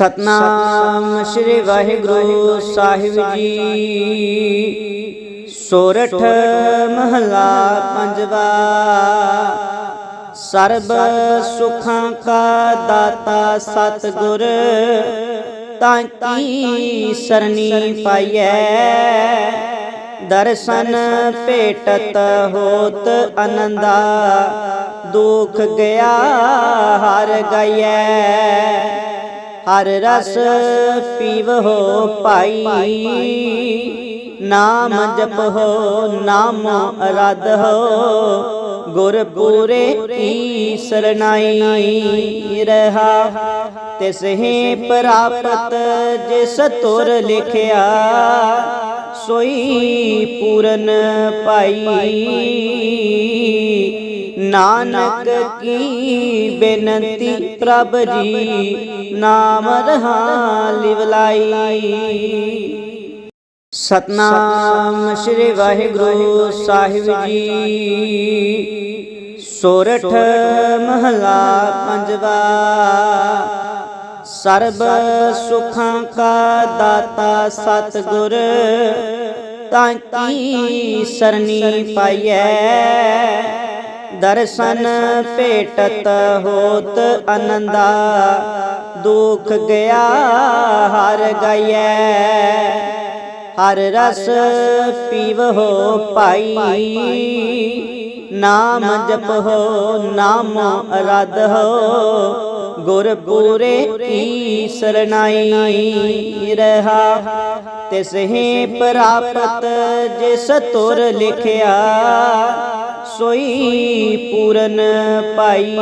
ਸਤਨਾਮ ਸ੍ਰੀ ਵਾਹਿਗੁਰੂ ਸਾਹਿਬ ਜੀ। ਸੋਰਠ ਮਹਲਾ ਪੰਜਵਾ। ਸਰਬ ਸੁਖਾਂ ਕਾ ਦਾਤਾ ਸਤਿਗੁਰ, ਤਾਂ ਕੀ ਸਰਨੀ ਪਾਈਐ? ਦਰਸ਼ਨ ਭੇਟਤ ਹੋਤ ਆਨੰਦਾ ਦੁਖ ਗਿਆ ਹਰ ਗਈਐ। ਹਰ ਰਸ ਪੀਵਹੁ ਭਾਈ। ਨਾਮ ਜਪਹੁ ਨਾਮ ਅਰਾਧਹੁ ਗੁਰ ਪੂਰੇ ਕੀ ਸਰਨਾਈ ਰਹਾ। ਤਿਸ ਹੀ ਪ੍ਰਾਪਤ ਜਿਸ ਤੁਰ ਲਿਖਿਆ, ਸੋਈ ਪੂਰਨ ਪਾਈ ਨਾਨਕ ਕੀ ਬੇਨਤੀ ਪ੍ਰਭ ਜੀ, ਨਾਮ ਰਹਾ ਲਿਵਲਾਈ ਸਤਨਾਮ ਸ੍ਰੀ ਵਾਹਿਗੁਰੂ ਸਾਹਿਬ ਜੀ। ਸੋਰਠ ਮਹਲਾ ਪੰਜਵਾ। ਸਰਬ ਸੁਖਾਂ ਕਾ ਦਾਤਾ ਸਤਿਗੁਰ, ਤਾਂ ਕੀ ਸਰਨੀ ਪਾਈਐ? ਦਰਸ਼ਨ ਭੇਟਤ ਹੋਤ ਆਨੰਦਾ ਦੁਖ ਗਿਆ ਹਰ ਗਈਐ। ਹਰ ਰਸ ਪੀਵਹੁ ਭਾਈ, ਨਾਮ ਜਪਹੁ ਨਾਮ ਹੋ। ਗੁਰ ਪੂਰੇ ਕੀ ਸਰਨਾਈ ਰਹਾ ਤਿਸ ਹੀ ਪ੍ਰਾਪਤ ਜਿਸ ਤੁਰ ਲਿਖਿਆ। ਸੋਈ ਪੂਰਨ ਪਾਈ।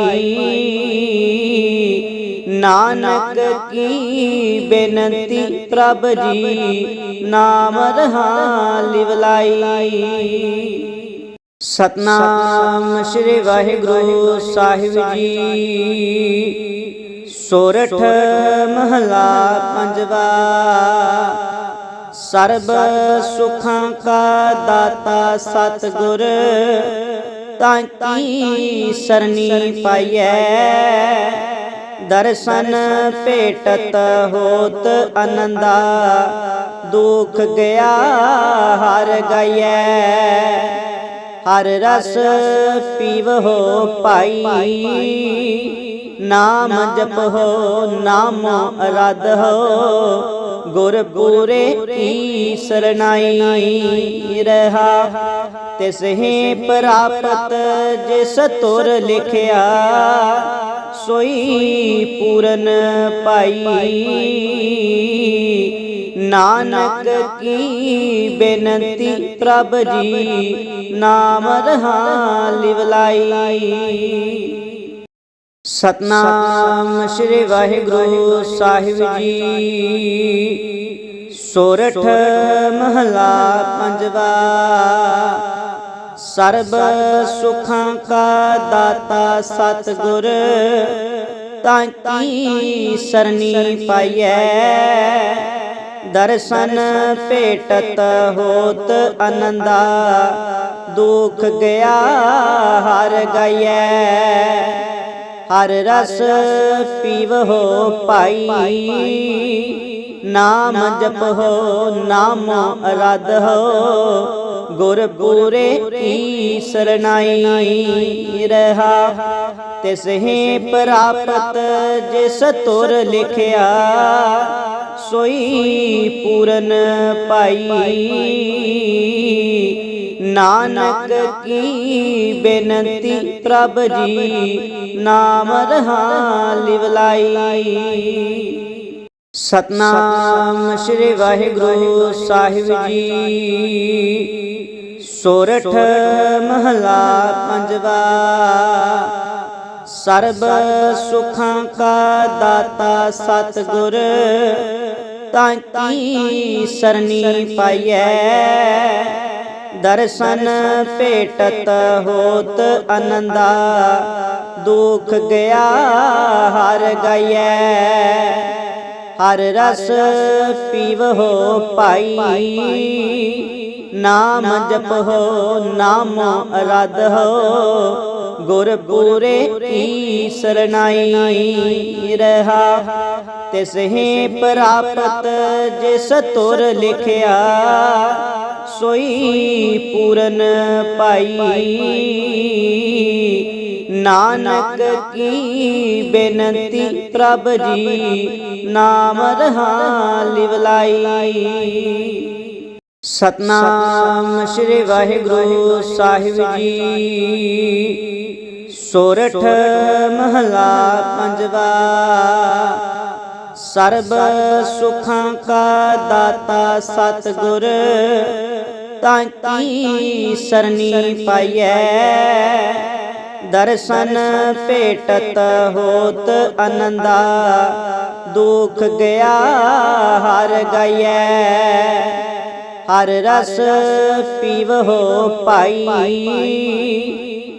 ਨਾਨਕ ਕੀ ਬੇਨਤੀ ਪ੍ਰਭ ਜੀ, ਨਾਮ ਰਹਾ ਲਿਵਲਾਈ ਸਤਨਾਮ ਸ੍ਰੀ ਵਾਹਿਗੁਰੂ ਸਾਹਿਬ ਜੀ। ਸੋਰਠ ਮਹਲਾ ਪੰਜਵਾ। ਸਰਬ ਸੁਖਾਂ ਕਾ ਦਾਤਾ ਸਤਿਗੁਰ ਤਾਂ ਕੀ ਸਰਣੀ ਪਾਈਐ। ਦਰਸ਼ਨ ਭੇਟਤ ਹੋਤ ਆਨੰਦਾ, ਦੁਖ ਗਿਆ ਹਰ ਗਈਐ। ਹਰ ਰਸ ਪੀਵਹੁ ਭਾਈ, ਨਾਮ ਜਪਹੁ ਨਾਮ ਅਰਾਧਹੁ ਗੁਰ ਪੂਰੇ ਕੀ ਸਰਨਾਈ ਰਹਾ? ਤਿਸ ਹੀ ਪ੍ਰਾਪਤ ਜਿਸ ਤੁਰ ਲਿਖਿਆ, ਸੋਈ ਪੂਰਨ ਪਾਈ। ਨਾਨਕ ਕੀ ਬੇਨਤੀ ਪ੍ਰਭ ਜੀ, ਨਾਮ ਰਹਾ ਲਿਵਲਾਈ। ਸਤਨਾਮ ਸ੍ਰੀ ਵਾਹਿਗੁਰੂ ਸਾਹਿਬ ਜੀ। ਸੋਰਠ ਮਹਲਾ ਪੰਜਵਾ। ਸਰਬ ਸੁਖਾਂ ਕਾ ਦਾਤਾ ਸਤਿਗੁਰ, ਤਾਂ ਕੀ ਸਰਨੀ ਪਾਈਐ? ਦਰਸ਼ਨ ਭੇਟਤ ਹੋਤ ਆਨੰਦਾ ਦੁਖ ਗਿਆ ਹਰ ਗਈਐ। ਹਰ ਰਸ ਪੀਵਹੁ ਭਾਈ। ਨਾਮ ਜਪਹੁ ਨਾਮ ਅਰਾਧਹੁ ਗੁਰ ਪੂਰੇ ਕੀ ਸਰਨਾਈ ਰਹਾ। ਤਿਸ ਹੀ ਪ੍ਰਾਪਤ ਜਿਸ ਤੁਰ ਲਿਖਿਆ, ਸੋਈ ਪੂਰਨ ਪਾਈ ਨਾਨਕ ਕੀ ਬੇਨਤੀ ਪ੍ਰਭ ਜੀ, ਨਾਮ ਰਹਾ ਲਿਵਲਾਈ ਸਤਨਾਮ ਸ੍ਰੀ ਵਾਹਿਗੁਰੂ ਸਾਹਿਬ ਜੀ। ਸੋਰਠ ਮਹਲਾ ਪੰਜਵਾ। ਸਰਬ ਸੁਖਾਂ ਕਾ ਦਾਤਾ ਸਤਿਗੁਰ, ਤਾਂ ਕੀ ਸਰਨੀ ਪਾਈਐ? ਦਰਸ਼ਨ ਭੇਟਤ ਹੋਤ ਆਨੰਦਾ ਦੁਖ ਗਿਆ ਹਰ ਗਈਐ। ਹਰ ਰਸ ਪੀਵਹੁ ਭਾਈ, ਨਾਮ ਜਪਹੁ ਨਾਮ ਅਰਾਧਹੁ ਗੁਰ ਪੂਰੇ ਕੀ ਸਰਨਾਈ ਰਹਾ। ਤਿਸ ਹੀ ਪ੍ਰਾਪਤ ਜਿਸ ਤੁਰ ਲਿਖਿਆ, ਸੋਈ ਪੂਰਨ ਪਾਈ। ਨਾਨਕ ਕੀ ਬੇਨਤੀ ਪ੍ਰਭ ਜੀ, ਨਾਮ ਰਹਾ ਲਿਵਲਾਈ ਸਤਨਾਮ ਸ੍ਰੀ ਵਾਹਿਗੁਰੂ ਸਾਹਿਬ ਜੀ। ਸੋਰਠ ਮਹਲਾ ਪੰਜਵਾ। ਸਰਬ ਸੁਖਾਂ ਕਾ ਦਾਤਾ ਸਤਗੁਰ, ਤਾਂ ਕੀ ਸਰਨੀ ਪਾਈਐ? ਦਰਸ਼ਨ ਭੇਟਤ ਹੋਤ ਆਨੰਦਾ ਦੁਖ ਗਿਆ ਹਰ ਗਈਐ। ਹਰ ਰਸ ਪੀਵ ਹੋ ਪਾਈ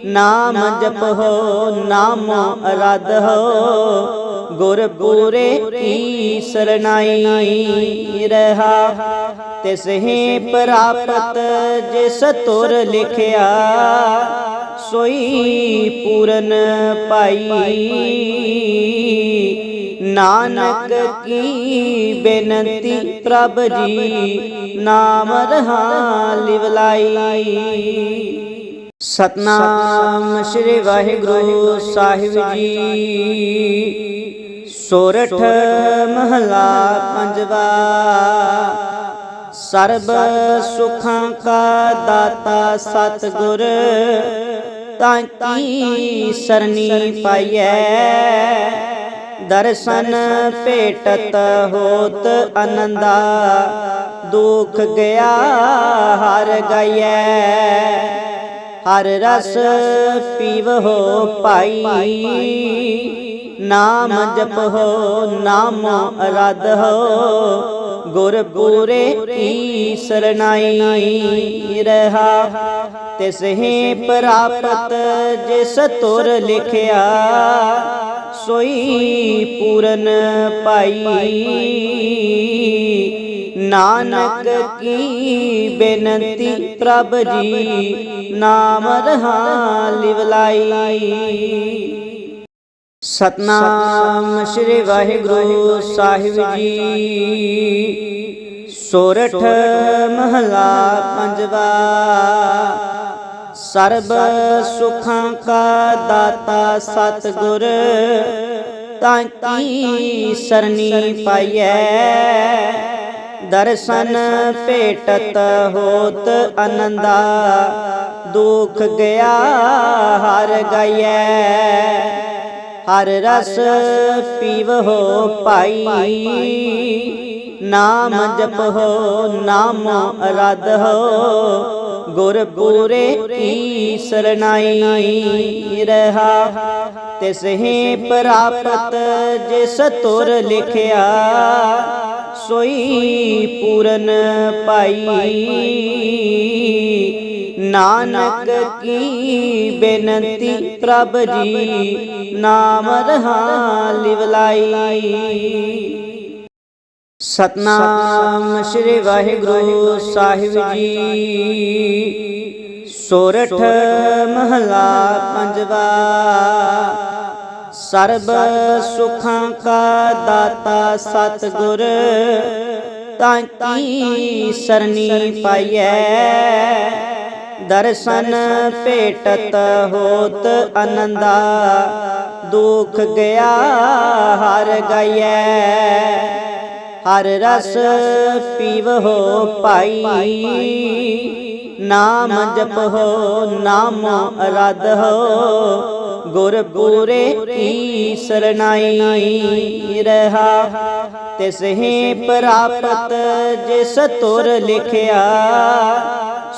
ਨਾਮ ਜਪਹੁ, ਨਾਮ ਅਰਾਧਹੁ। ਗੁਰ ਪੂਰੇ ਕੀ ਸਰਨਾਈ ਰਹਾ। ਤਿਸ ਹੀ ਪ੍ਰਾਪਤ ਜਿਸ ਤੁਰ ਲਿਖਿਆ, ਸੋਈ ਪੂਰਨ ਪਾਈ। ਨਾਨਕ ਕੀ ਬੇਨਤੀ ਪ੍ਰਭ ਜੀ, ਨਾਮ ਰਹਾ ਲਿਵਲਾਈ। ਸਤਨਾਮ ਸ੍ਰੀ ਵਾਹਿਗੁਰੂ ਸਾਹਿਬ ਜੀ। ਸੋਰਠ ਮਹਲਾ ਪੰਜਵਾ। ਸਰਬ ਸੁਖਾਂ ਕਾ ਦਾਤਾ ਸਤਿਗੁਰ, ਤਾਂ ਕੀ ਸਰਨੀ ਪਾਈਐ? ਦਰਸ਼ਨ ਭੇਟਤ ਹੋਤ ਆਨੰਦਾ ਦੁਖ ਗਿਆ ਹਰ ਗਈਐ। ਹਰ ਰਸ ਪੀਵਹੁ ਭਾਈ ਨਾਮ ਜਪਹੁ ਨਾਮ ਅਰਾਧਹੁ ਗੁਰ ਪੂਰੇ ਕੀ ਸਰਨਾਈ ਰਹਾ। ਤਿਸ ਹੀ ਪ੍ਰਾਪਤ ਜਿਸ ਤੁਰ ਲਿਖਿਆ ਸੋਈ ਪੂਰਨ ਪਾਈ। ਨਾਨਕ ਕੀ ਬੇਨਤੀ ਪ੍ਰਭ ਜੀ, ਨਾਮ ਰਹਾ ਲਿਵਲਾਈ ਸਤਨਾਮ ਸ੍ਰੀ ਵਾਹਿਗੁਰੂ ਸਾਹਿਬ ਜੀ। ਸੋਰਠ ਮਹਲਾ ਪੰਜਵਾ। ਸਰਬ ਸੁਖਾਂ ਕਾ ਦਾਤਾ ਸਤਿਗੁਰ, ਤਾਂ ਕੀ ਸਰਨੀ ਪਾਈਐ? ਦਰਸ਼ਨ ਭੇਟਤ ਹੋਤ ਆਨੰਦਾ ਦੁਖ ਗਿਆ ਹਰ ਗਈਐ। ਹਰ ਰਸ ਪੀਵਹੁ ਭਾਈ। ਨਾਮ ਜਪਹੁ ਨਾਮ ਅਰਾਧਹੁ ਗੁਰ ਪੂਰੇ ਕੀ ਸਰਨਾਈ ਰਹਾ। ਤਿਸ ਹੀ ਪ੍ਰਾਪਤ ਜਿਸ ਤੁਰ ਲਿਖਿਆ। ਸੋਈ ਪੂਰਨ ਪਾਈ। ਨਾਨਕ ਕੀ ਬੇਨਤੀ ਪ੍ਰਭ ਜੀ, ਨਾਮ ਰਹਾ ਲਿਵਲਾਈ ਸਤਨਾਮ ਸ੍ਰੀ ਵਾਹਿਗੁਰੂ ਸਾਹਿਬ ਜੀ। ਸੋਰਠ ਮਹਲਾ ਪੰਜਵਾ। ਸਰਬ ਸੁਖਾਂ ਕਾ ਦਾਤਾ ਸਤਿਗੁਰ, ਤਾਂ ਕੀ ਸਰਨੀ ਪਾਈਐ? ਦਰਸ਼ਨ ਭੇਟਤ ਹੋਤ ਆਨੰਦਾ ਦੁਖ ਗਿਆ ਹਰ ਗਈਐ। ਹਰ ਰਸ ਪੀਵਹੁ ਭਾਈ, ਨਾਮ ਜਪਹੁ ਨਾਮ ਅਰਾਧਹੁ ਗੁਰ ਪੂਰੇ ਕੀ ਸਰਨਾਈ ਰਹਾ। ਤਿਸ ਪ੍ਰਾਪਤ ਜਿਸ ਤੁਰ ਲਿਖਿਆ,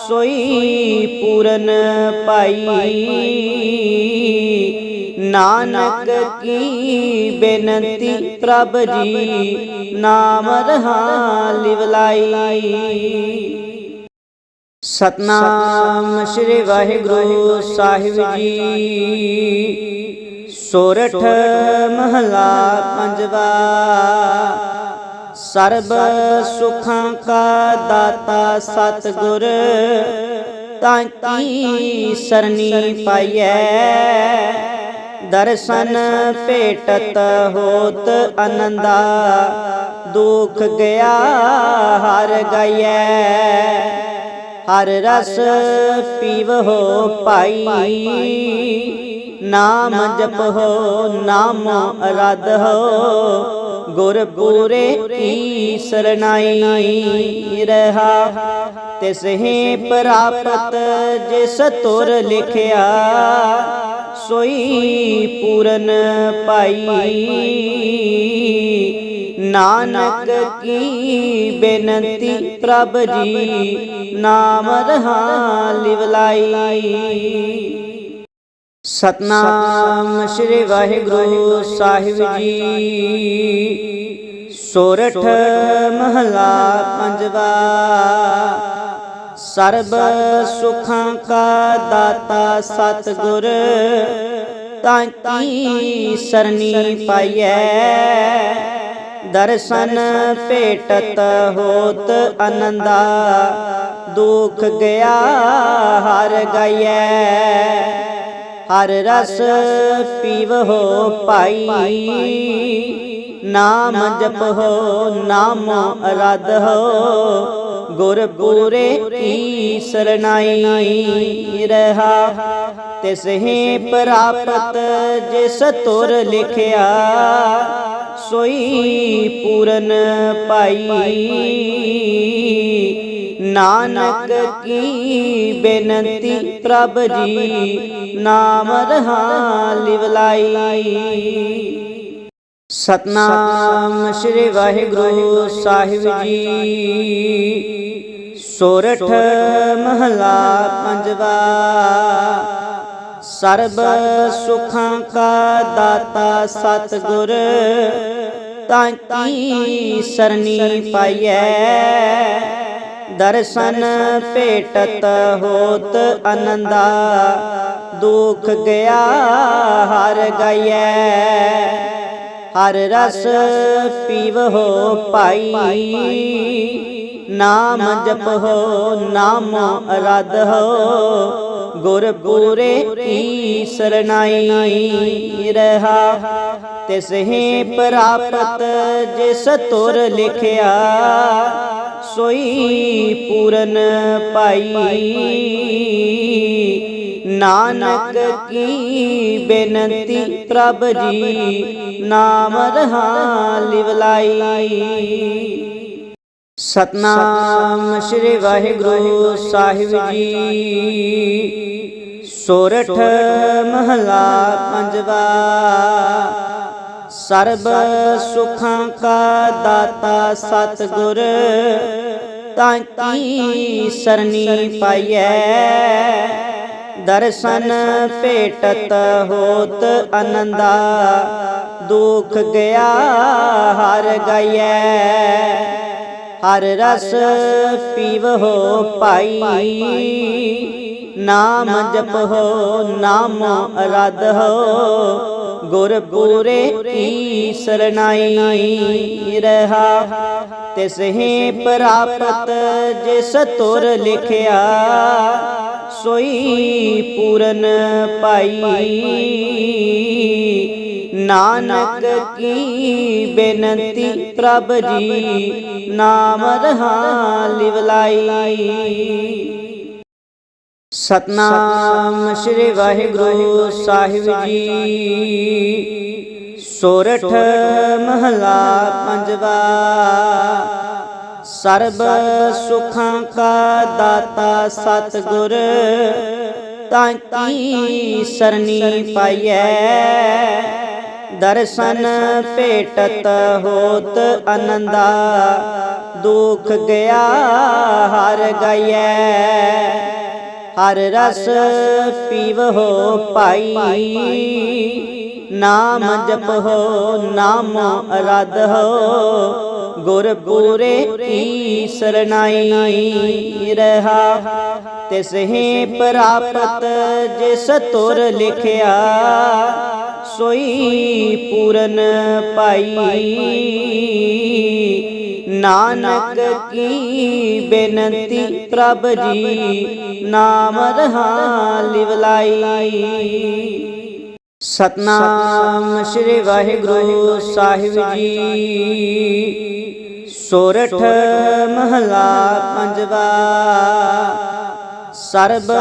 ਸੋਈ ਪੂਰਨ ਪਾਈ। ਨਾਨਕ ਕੀ ਬੇਨਤੀ ਪ੍ਰਭ ਜੀ, ਨਾਮ ਰਹਾ ਲਿਵਲਾਈ। ਸਤਨਾਮ ਸ੍ਰੀ ਵਾਹਿਗੁਰੂ ਸਾਹਿਬ ਜੀ। ਸੋਰਠ ਮਹਲਾ ਪੰਜਵਾ। ਸਰਬ ਸੁਖਾਂ ਕਾ ਦਾਤਾ ਸਤਿਗੁਰ, ਤਾਂ ਕੀ ਸਰਨੀ ਪਾਈਐ? ਦਰਸ਼ਨ ਭੇਟਤ ਹੋਤ ਆਨੰਦਾ ਦੁਖ ਗਿਆ ਹਰ ਗਈਐ। ਹਰ ਰਸ ਪੀਵਹੋ ਭਾਈ ਨਾਮ ਜਪੋ ਨਾਮ ਅਰਧ ਹੋ। ਗੁਰ ਪੂਰੇ ਕੀ ਸਰਨਾਈ ਰਹਾ। ਤਿਸ ਹੀ ਪ੍ਰਾਪਤ ਜਿਸ ਤੁਰ ਲਿਖਿਆ। ਸੋਈ ਪੂਰਨ ਪਾਈ। ਨਾਨਕ ਕੀ ਬੇਨਤੀ ਪ੍ਰਭ ਜੀ, ਨਾਮ ਰਹਾ ਲਿਵਲਾਈ ਸਤਨਾਮ ਸ੍ਰੀ ਵਾਹਿਗੁਰੂ ਸਾਹਿਬ ਜੀ। ਸੋਰਠ ਮਹਲਾ ਪੰਜਵਾ। ਸਰਬ ਸੁਖਾਂ ਕਾ ਦਾਤਾ ਸਤਿਗੁਰ, ਤਾਂ ਕੀ ਸਰਨੀ ਪਾਈਐ? ਦਰਸ਼ਨ ਭੇਟਤ ਹੋਤ ਆਨੰਦਾ ਦੁਖ ਗਿਆ ਹਰ ਗਈਐ। ਹਰ ਰਸ ਪੀਵਹੋ ਭਾਈ, ਨਾਮ ਜਪੋ, ਨਾਮ ਅਰਧ ਹੋ। ਗੁਰ ਪੂਰੇ ਕੀ ਸਰਨਾਈ ਰਹਾ। ਤਿਸ ਹੀ ਪ੍ਰਾਪਤ ਜਿਸ ਤੁਰ ਲਿਖਿਆ ਸੋਈ ਪੂਰਨ ਪਾਈ। ਨਾਨਕ ਕੀ ਬੇਨਤੀ ਪ੍ਰਭ ਜੀ, ਨਾਮ ਰਹਾ ਲਿਵਲਾਈ ਸਤਨਾਮ ਸ੍ਰੀ ਵਾਹਿਗੁਰੂ ਸਾਹਿਬ ਜੀ। ਸੋਰਠ ਮਹਲਾ ਪੰਜਵਾ। ਸਰਬ ਸੁਖਾਂ ਕਾ ਦਾਤਾ ਸਤਿਗੁਰ, ਤਾਂ ਕੀ ਸਰਨੀ ਪਾਈਐ? ਦਰਸ਼ਨ ਭੇਟਤ ਹੋਤ ਆਨੰਦਾ ਦੁਖ ਗਿਆ ਹਰ ਗਈਐ। ਹਰ ਰਸ ਪੀਵਹੋ ਭਾਈ, ਨਾਮ ਜਪੋ, ਨਾਮ ਅਰਧ ਹੋ। ਗੁਰ ਪੂਰੇ ਕੀ ਸਰਨਾਈ ਰਹਾ, ਤਿਸ ਹੀ ਪ੍ਰਾਪਤ ਜਿਸ ਤੁਰ ਲਿਖਿਆ, ਸੋਈ ਪੂਰਨ ਪਾਈ। ਨਾਨਕ ਕੀ ਬੇਨਤੀ ਪ੍ਰਭ ਜੀ, ਨਾਮ ਰਹਾ ਲਿਵਲਾਈ। ਸਤਨਾਮ ਸ੍ਰੀ ਵਾਹਿਗੁਰੂ ਸਾਹਿਬ ਜੀ। ਸੋਰਠ ਮਹਲਾ ਪੰਜਵਾ। ਸਰਬ ਸੁਖਾਂ ਕਾ ਦਾਤਾ ਸਤਿਗੁਰ, ਤਾਂ ਕੀ ਸਰਨੀ ਪਾਈਐ? ਦਰਸ਼ਨ ਭੇਟਤ ਹੋਤ ਆਨੰਦਾ ਦੁਖ ਗਿਆ ਹਰ ਗਈਐ। ਹਰ ਰਸ ਪੀਵਹੋ ਪਾਈ ਨਾਮ ਜਪੋ, ਨਾਮ ਅਰਧ ਹੋ। ਗੁਰ ਪੂਰੇ ਕੀ ਸਰਨਾਈ ਰਹਾ। ਤਿਸ ਹੀ ਪ੍ਰਾਪਤ ਜਿਸ ਤੁਰ ਲਿਖਿਆ, ਸੋਈ ਪੂਰਨ ਪਾਈ ਨਾਨਕ ਕੀ ਬੇਨਤੀ ਪ੍ਰਭ ਜੀ, ਨਾਮ ਰਹਾ ਲਿਵਲਾਈ ਸਤਨਾਮ ਸ੍ਰੀ ਵਾਹਿਗੁਰੂ ਸਾਹਿਬ ਜੀ। ਸੋਰਠ ਮਹਲਾ ਪੰਜਵਾ। ਸਰਬ ਸੁਖਾਂ ਕਾ ਦਾਤਾ ਸਤਿਗੁਰ, ਤਾਂ ਕੀ ਸਰਨੀ ਪਾਈਐ? ਦਰਸ਼ਨ ਭੇਟਤ ਹੋਤ ਆਨੰਦਾ ਦੁਖ ਗਿਆ ਹਰ ਗਈਐ। ਹਰ ਰਸ ਪੀਵਹੋ ਭਾਈ, ਨਾਮ ਜਪ ਹੋ, ਨਾਮ ਅਰਧ ਹੋ। ਗੁਰ ਪੂਰੇ ਕੀ ਸਰਨਾਈ ਰਹਾ ਤਿਸ ਹੀ ਪ੍ਰਾਪਤ ਜਿਸ ਤੁਰ ਲਿਖਿਆ। ਸੋਈ ਪੂਰਨ ਪਾਈ। ਨਾਨਕ ਕੀ ਬੇਨਤੀ ਪ੍ਰਭ ਜੀ, ਨਾਮ ਰਹਾ ਲਿਵਲਾਈ ਸਤਨਾਮ ਸ੍ਰੀ ਵਾਹਿਗੁਰੂ ਸਾਹਿਬ ਜੀ। ਸੋਰਠ ਮਹਲਾ ਪੰਜਵਾ। ਸਰਬ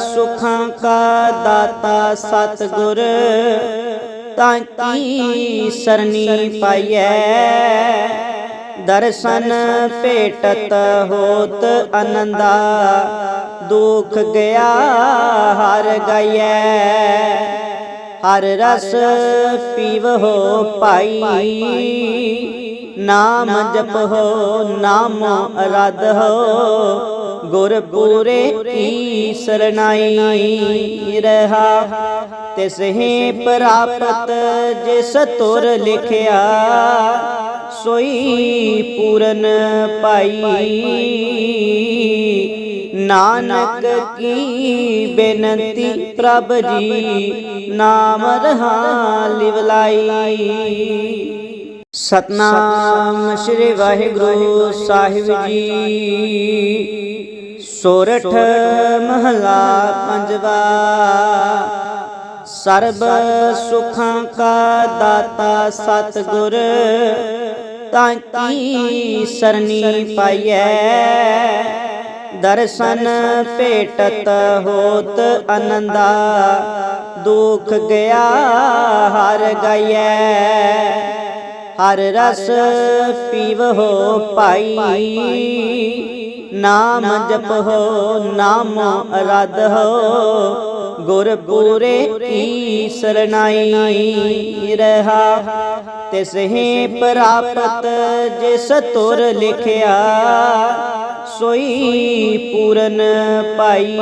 ਸੁਖਾਂ ਕਾ ਦਾਤਾ ਸਤਿਗੁਰ, ਤਾਂ ਕੀ ਸਰਨੀ ਪਾਈਐ? ਦਰਸ਼ਨ ਭੇਟਤ ਹੋਤ ਆਨੰਦਾ, ਦੁਖ ਗਿਆ ਹਰ ਗਈਐ। ਹਰ ਰਸ ਪੀਵਹੋ ਭਾਈ, ਨਾਮ ਜਪੋ, ਨਾਮ ਅਰਧ ਹੋ। ਗੁਰ ਪੂਰੇ ਕੀ ਸਰਨਾਈ ਰਹਾ, ਤਿਸ ਹੀ ਪ੍ਰਾਪਤ ਜਿਸ ਤੁਰ ਲਿਖਿਆ, ਸੋਈ ਪੂਰਨ ਪਾਈ। ਨਾਨਕ ਕੀ ਬੇਨਤੀ ਪ੍ਰਭ ਜੀ, ਨਾਮ ਰਹਾ ਲਿਵਲਾਈ ਸਤਨਾਮ ਸ੍ਰੀ ਵਾਹਿਗੁਰੂ ਸਾਹਿਬ ਜੀ। ਸੋਰਠ ਮਹਲਾ ਪੰਜਵਾ। ਸਰਬ ਸੁਖਾਂ ਕਾ ਦਾਤਾ ਸਤਿਗੁਰ ਤਾਂ ਕੀ ਸਰਨੀ ਪਾਈਐ? ਦਰਸ਼ਨ ਭੇਟਤ ਹੋਤ ਆਨੰਦਾ ਦੁਖ ਗਿਆ ਹਰ ਗਈਐ। ਹਰ ਰਸ ਪੀਵਹੋ ਭਾਈ ਨਾਮ ਜਪੋ, ਨਾਮ ਅਰਧ ਹੋ। ਗੁਰ ਪੂਰੇ ਕੀ ਸਰਨਾਈ ਰਹਾ। ਤਿਸ ਹੀ ਪ੍ਰਾਪਤ ਜਿਸ ਤੁਰ ਲਿਖਿਆ, ਸੋਈ ਪੂਰਨ ਪਾਈ।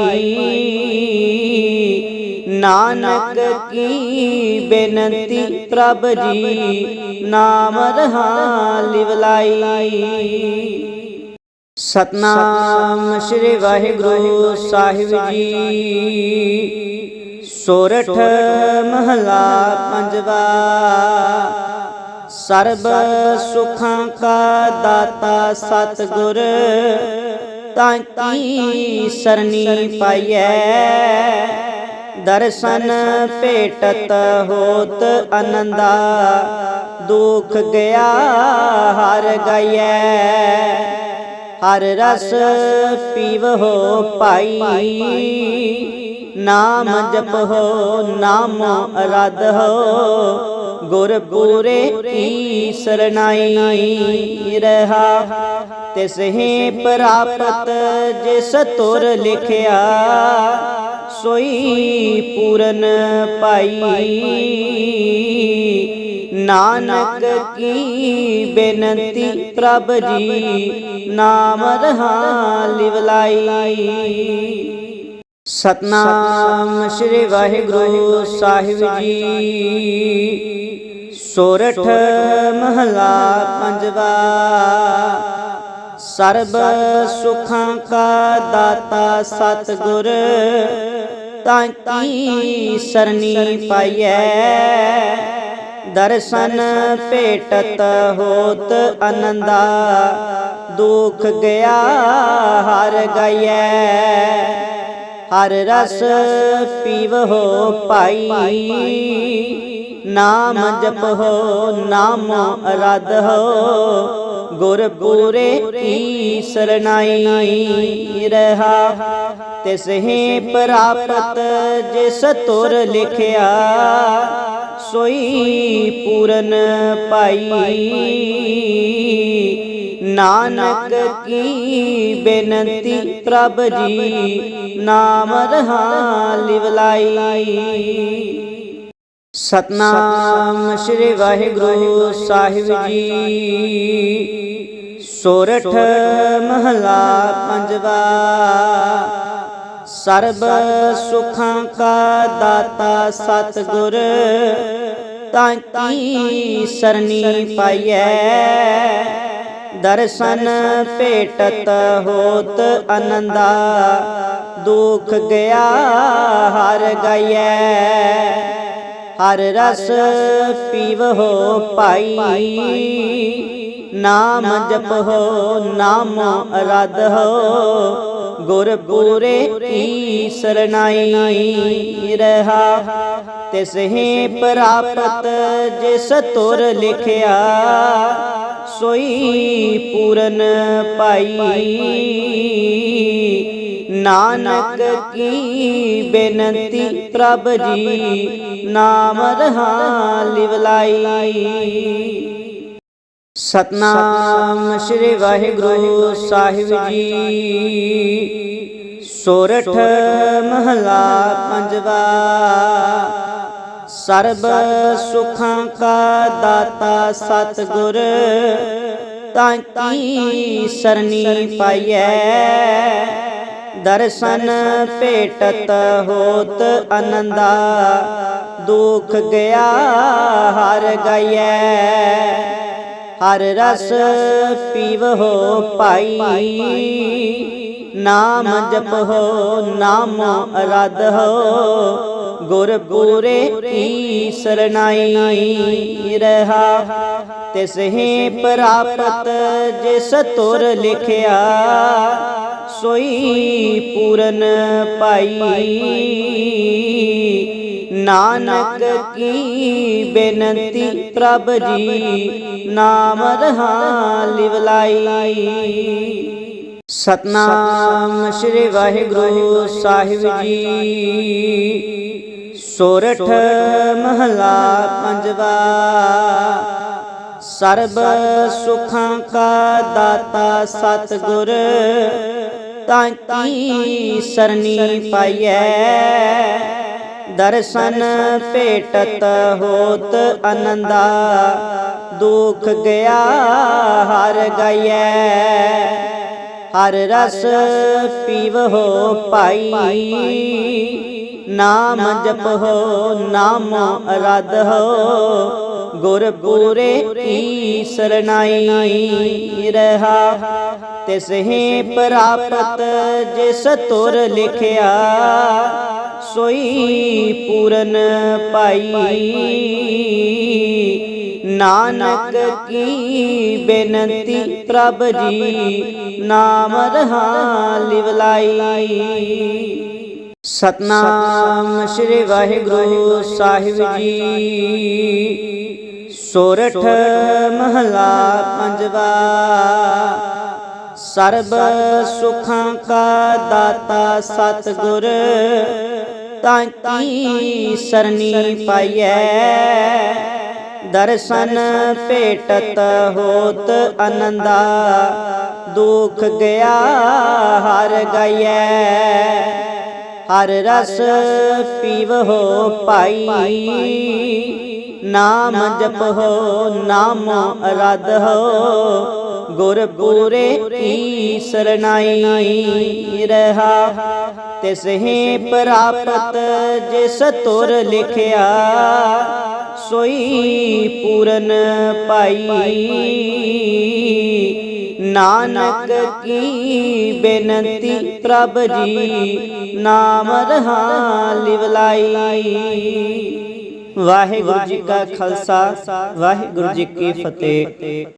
ਨਾਨਕ ਕੀ ਬੇਨਤੀ ਪ੍ਰਭ ਜੀ, ਨਾਮ ਰਹਾ ਲਿਵਲਾਈ। ਸਤਨਾਮ ਸ੍ਰੀ ਵਾਹਿਗੁਰੂ ਸਾਹਿਬ ਜੀ। ਸੋਰਠ ਮਹਲਾ ਪੰਜਵਾ। ਸਰਬ ਸੁਖਾਂ ਕਾ ਦਾਤਾ ਸਤਿਗੁਰ ਤਾਂ ਕੀ ਸਰਨੀ ਪਾਈਐ। ਦਰਸ਼ਨ ਭੇਟਤ ਹੋਤ ਆਨੰਦਾ ਦੁਖ ਗਿਆ ਹਰ ਗਈਐ। ਹਰ ਰਸ ਪੀਵਹੋ ਭਾਈ ਨਾਮ ਜਪੋ ਨਾਮ ਅਰਧ ਹੋ। ਗੁਰ ਪੂਰੇ ਕੀ ਸਰਨਾਈ ਰਹਾ। ਤਿਸ ਹੀ ਪ੍ਰਾਪਤ ਜਿਸ ਤੁਰ ਲਿਖਿਆ ਸੋਈ ਪੂਰਨ ਪਾਈ। ਨਾਨਕ ਕੀ ਬੇਨਤੀ ਪ੍ਰਭ ਜੀ, ਨਾਮ ਰਹਾ ਲਿਵਲਾਈ ਸਤਨਾਮ ਸ੍ਰੀ ਵਾਹਿਗੁਰੂ ਸਾਹਿਬ ਜੀ। ਸੋਰਠ ਮਹਲਾ ਪੰਜਵਾ। ਸਰਬ ਸੁਖਾਂ ਕਾ ਦਾਤਾ ਸਤਿਗੁਰ, ਤਾਂ ਕੀ ਸਰਨੀ ਪਾਈਐ? ਦਰਸ਼ਨ ਭੇਟਤ ਹੋਤ ਅਨੰਦਾ, ਦੁਖ ਗਿਆ ਹਰ ਗਈਐ। ਹਰ ਰਸ ਪੀਵਹੋ ਭਾਈ, ਨਾਮ ਜਪੋ ਨਾਮ ਅਰਧ ਹੋ। ਗੁਰ ਪੂਰੇ ਕੀ ਸਰਨਾਈ ਰਹਾ ਤਿਸ ਹੀ ਪ੍ਰਾਪਤ ਜਿਸ ਤੁਰ ਲਿਖਿਆ। ਸੋਈ ਪੂਰਨ ਪਾਈ। ਨਾਨਕ ਕੀ ਬੇਨਤੀ ਪ੍ਰਭ ਜੀ, ਨਾਮ ਰਹਾ ਲਿਵਲਾਈ ਸਤਨਾਮ ਸ੍ਰੀ ਵਾਹਿਗੁਰੂ ਸਾਹਿਬ ਜੀ। ਸੋਰਠ ਮਹਲਾ ਪੰਜਵਾ। ਸਰਬ ਸੁਖਾਂ ਕਾ ਦਾਤਾ ਸਤਿਗੁਰ, ਤਾਂ ਕੀ ਸਰਨੀ ਪਾਈਐ? ਦਰਸ਼ਨ ਭੇਟਤ ਹੋਤ ਆਨੰਦਾ ਦੁਖ ਗਿਆ ਹਰ ਗਈਐ। ਹਰ ਰਸ ਪੀਵਹੋ ਭਾਈ, ਨਾਮ ਜਪੋ ਨਾਮ ਅਰਧ ਹੋ। ਗੁਰ ਪੂਰੇ ਕੀ ਸਰਨਾਈ ਰਹਾ। ਤਿਸ ਹੀ ਪ੍ਰਾਪਤ ਜਿਸ ਤੁਰ ਲਿਖਿਆ, ਸੋਈ ਪੂਰਨ ਪਾਈ। ਨਾਨਕ ਕੀ ਬੇਨਤੀ ਪ੍ਰਭ ਜੀ, ਨਾਮ ਰਹਾ ਲਿਵਲਾਈ। ਸਤਨਾਮ ਸ੍ਰੀ ਵਾਹਿਗੁਰੂ ਸਾਹਿਬ ਜੀ। ਸੋਰਠ ਮਹਲਾ ਪੰਜਵਾ। ਸਰਬ ਸੁਖਾਂ ਕਾ ਦਾਤਾ ਸਤਿਗੁਰ, ਤਾਂ ਕੀ ਸਰਨੀ ਪਾਈਐ? ਦਰਸ਼ਨ ਭੇਟਤ ਹੋਤ ਆਨੰਦਾ ਦੁਖ ਗਿਆ ਹਰ ਗਈਐ। ਹਰ ਰਸ ਪੀਵਹੁ ਭਾਈ। ਨਾਮ ਜਪਹੁ ਨਾਮੋ ਅਰਧ ਹੋ। ਗੁਰ ਪੂਰੇ ਕੀ ਸਰਨਾਈ ਰਹਾ। ਤਿਸ ਹੀ ਪ੍ਰਾਪਤ ਜਿਸ ਤੁਰ ਲਿਖਿਆ, ਸੋਈ ਪੂਰਨ ਪਾਈ ਨਾਨਕ ਕੀ ਬੇਨਤੀ ਪ੍ਰਭ ਜੀ, ਨਾਮ ਰਹਾ ਲਿਵਲਾਈ ਸਤਨਾਮ ਸ੍ਰੀ ਵਾਹਿਗੁਰੂ ਸਾਹਿਬ ਜੀ। ਸੋਰਠ ਮਹਲਾ ਪੰਜਵਾ। ਸਰਬ ਸੁਖਾਂ ਕਾ ਦਾਤਾ ਸਤਿਗੁਰ, ਤਾਂ ਕੀ ਸਰਨੀ ਪਾਈਐ? ਦਰਸ਼ਨ ਭੇਟਤ ਹੋਤ ਆਨੰਦਾ ਦੁਖ ਗਿਆ ਹਰ ਗਈਐ। ਹਰ ਰਸ ਪੀਵਹੁ ਭਾਈ। ਨਾਮ ਜਪਹੁ ਨਾਮੋ ਅਰਧ ਹੋ। ਗੁਰ ਪੂਰੇ ਕੀ ਸਰਨਾਈ ਰਹਾ। ਤਿਸ ਹੀ ਪ੍ਰਾਪਤ ਜਿਸ ਤੁਰ ਲਿਖਿਆ। ਸੋਈ ਪੂਰਨ ਪਾਈ। ਨਾਨਕ ਕੀ ਬੇਨਤੀ ਪ੍ਰਭ ਜੀ, ਨਾਮ ਰਹਾ ਲਿਵਲਾਈ ਸਤਨਾਮ ਸ੍ਰੀ ਵਾਹਿਗੁਰੂ ਸਾਹਿਬ ਜੀ। ਸੋਰਠ ਮਹਲਾ ਪੰਜਵਾ। ਸਰਬ ਸੁਖਾਂ ਕਾ ਦਾਤਾ ਸਤਿਗੁਰ ਤਾਂ ਕੀ ਸਰਨੀ ਪਾਈਐ। ਦਰਸ਼ਨ ਭੇਟਤ ਹੋਤ ਅਨੰਦਾ। ਦੁਖ ਗਿਆ ਹਰ ਗਈਐ। ਹਰ ਰਸ ਪੀਵਹੁ ਪਾਈ ਨਾਮ ਜਪਹੁ ਨਾਮ ਅਰਧ ਹੋ ਗੁਰ ਪੂਰੇ ਕੀ ਸਰਨਾਈ ਰਹਾ। ਤਿਸ ਹੀ ਪ੍ਰਾਪਤ ਜਿਸ ਤੁਰ ਲਿਖਿਆ, ਸੋਈ ਪੂਰਨ ਪਾਈ। ਨਾਨਕ ਕੀ ਬੇਨਤੀ ਪ੍ਰਭ ਜੀ, ਨਾਮ ਰਹਾ ਲਿਵਲਾਈ ਵਾਹਿਗੁਰੂ ਜੀ ਕਾ ਖਾਲਸਾ, ਵਾਹਿਗੁਰੂ ਜੀ ਕੀ ਫਤਿਹ।